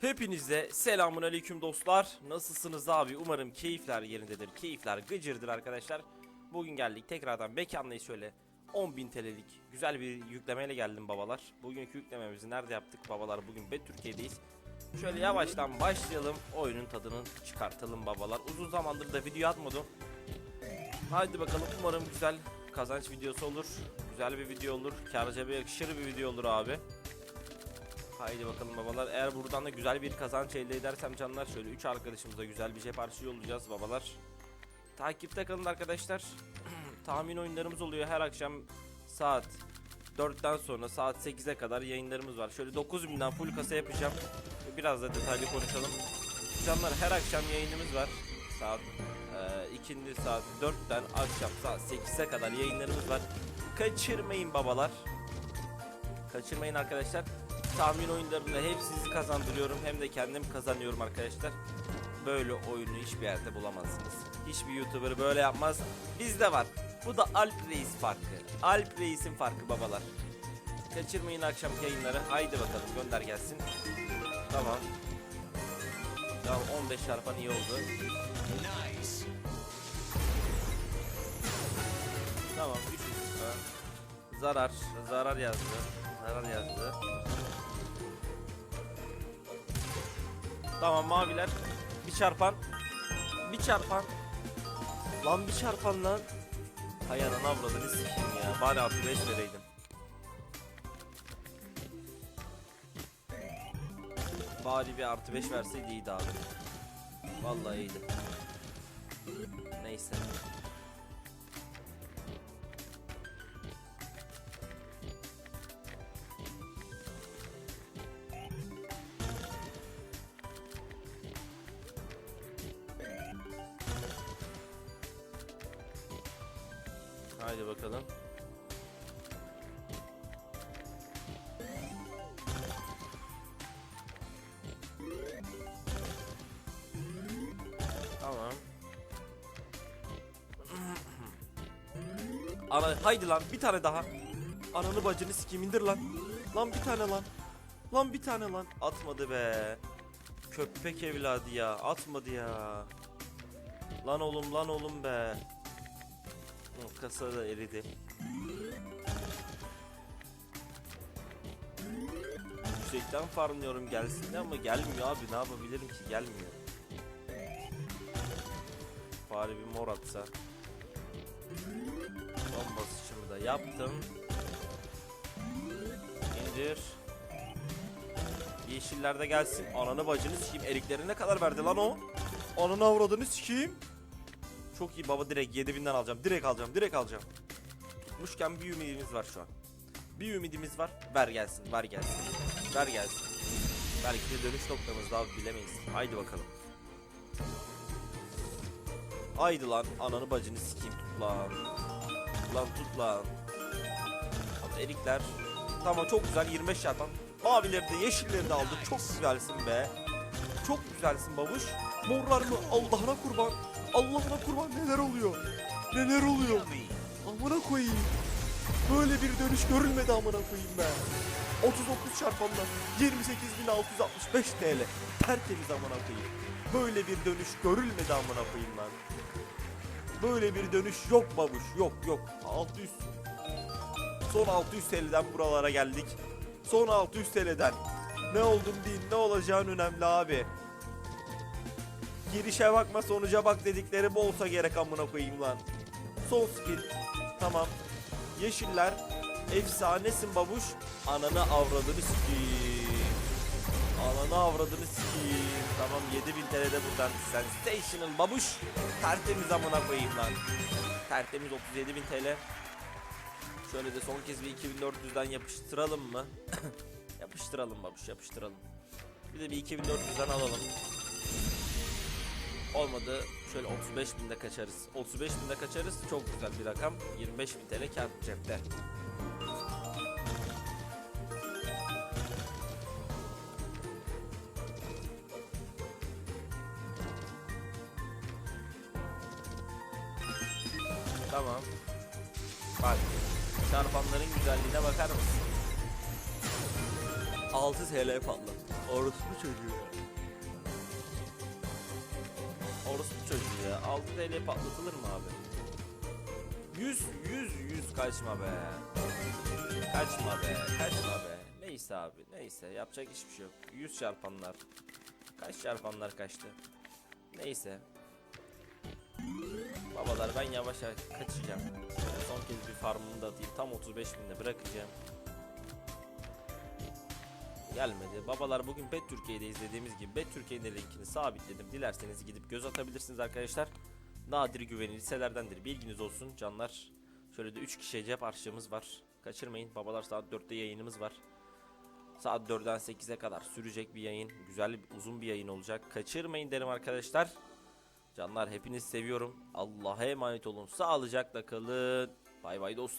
Hepinize selamun aleyküm dostlar. Nasılsınız abi? Umarım keyifler yerindedir. Keyifler gıcırdır arkadaşlar. Bugün geldik tekrardan mekandayız şöyle 10.000 TL'lik güzel bir yüklemeyle geldim babalar. Bugünkü yüklememizi nerede yaptık babalar? Bugün Bet Türkiye'deyiz. Şöyle yavaştan başlayalım. Oyunun tadını çıkartalım babalar. Uzun zamandır da video atmadım. Haydi bakalım umarım güzel kazanç videosu olur. Güzel bir video olur. Kârca yakışır bir video olur abi. Haydi bakalım babalar. Eğer buradan da güzel bir kazanç elde edersem canlar şöyle 3 arkadaşımıza güzel bir cep harçlığı yollayacağız babalar. Takipte kalın arkadaşlar. Tahmin oyunlarımız oluyor her akşam saat 4'ten sonra saat 8'e kadar yayınlarımız var. Şöyle 9000'den full kasa yapacağım. Biraz da detaylı konuşalım. Canlar her akşam yayınımız var. Saat e, ikindi saat 4'ten akşam saat 8'e kadar yayınlarımız var. Kaçırmayın babalar. Kaçırmayın arkadaşlar. Tahmin oyunlarında hep sizi kazandırıyorum hem de kendim kazanıyorum arkadaşlar. Böyle oyunu hiçbir yerde bulamazsınız. Hiçbir YouTuber böyle yapmaz. Bizde var. Bu da Alp Reis farkı. Alp Reis'in farkı babalar. Kaçırmayın akşam yayınları. Haydi bakalım gönder gelsin. Tamam. Tamam 15 çarpan iyi oldu. Tamam 3 Zarar. Zarar yazdı. Zarar yazdı. Tamam maviler. Bir çarpan. Bir çarpan. Lan bir çarpan lan. Hay ananı avradını sikeyim ya. Bari artı 5 vereydim. Bari bir artı 5 verseydi iyiydi abi. Vallahi iyiydi. Neyse. Haydi bakalım. Tamam. Ana haydi lan bir tane daha. Ananı bacını sikeyim indir lan. Lan bir tane lan. Lan bir tane lan. Atmadı be. Köpek evladı ya. Atmadı ya. Lan oğlum lan oğlum be. Hı, Kasa da eridi. Yüksekten farmlıyorum gelsin de ama gelmiyor abi ne yapabilirim ki gelmiyor. Bari bir mor atsa. Son basışımı da yaptım. İndir. Yeşillerde gelsin. Ananı bacını sikeyim. Erikleri ne kadar verdi lan o? Ananı avradını sikeyim. Çok iyi baba direkt 7000'den alacağım. Direkt alacağım. Direkt alacağım. Tutmuşken bir ümidimiz var şu an. Bir ümidimiz var. Ver gelsin. Ver gelsin. Ver gelsin. Belki de dönüş noktamız daha bilemeyiz. Haydi bakalım. Haydi lan ananı bacını sikeyim tut lan. Lan tut lan. Erikler. Tamam çok güzel 25 çarpan. Mavileri de yeşilleri de aldık. Çok güzelsin be. Çok güzelsin babuş. Morlar mı? Allah'ına kurban. Allah'ına kurban neler oluyor? Neler oluyor? Amına koyayım. Böyle bir dönüş görülmedi amına koyayım be. 39 çarpanlar 28.665 TL. Tertemiz amına koyayım. Böyle bir dönüş görülmedi amına koyayım lan. Böyle bir dönüş yok babuş. Yok yok. 600. Son 600 TL'den buralara geldik. Son 600 TL'den. Ne oldum değil ne olacağın önemli abi. Girişe bakma sonuca bak dedikleri bu olsa gerek amına koyayım lan. Son spin. Tamam. Yeşiller. Efsanesin babuş. Ananı avradını sikeyim. Ananı avradını sikeyim. Tamam 7000 TL'de buradan. Sensational babuş. Tertemiz amına koyayım lan. Tertemiz 37.000 TL. Şöyle de son kez bir 2400'den yapıştıralım mı? yapıştıralım babuş yapıştıralım. Bir de bir 2400'den alalım. Olmadı şöyle 35 binde kaçarız. 35 binde kaçarız çok güzel bir rakam. 25 bin TL kar cepte. Tamam. Bak. Çarpanların güzelliğine bakar mısın? 6 TL patladı. Orospu çocuğu. Orospu çocuğu ya. 6 TL patlatılır mı abi? 100 100 100 kaçma be. Kaçma be. Kaçma be. Neyse abi. Neyse yapacak hiçbir şey yok. 100 çarpanlar. Kaç çarpanlar kaçtı? Neyse. Babalar ben yavaş yavaş kaçacağım. Son kez bir farmımı da atayım. Tam 35 binde bırakacağım. Gelmedi. Babalar bugün Bet Türkiye'de izlediğimiz gibi Bet Türkiye'nin linkini sabitledim. Dilerseniz gidip göz atabilirsiniz arkadaşlar. Nadir güvenilir sitelerdendir. Bilginiz olsun canlar. Şöyle de 3 kişiye cep harçlığımız var. Kaçırmayın. Babalar saat 4'te yayınımız var. Saat 4'den 8'e kadar sürecek bir yayın. Güzel uzun bir yayın olacak. Kaçırmayın derim arkadaşlar. Canlar hepiniz seviyorum. Allah'a emanet olun. Sağlıcakla kalın. Bay bay dostlarım.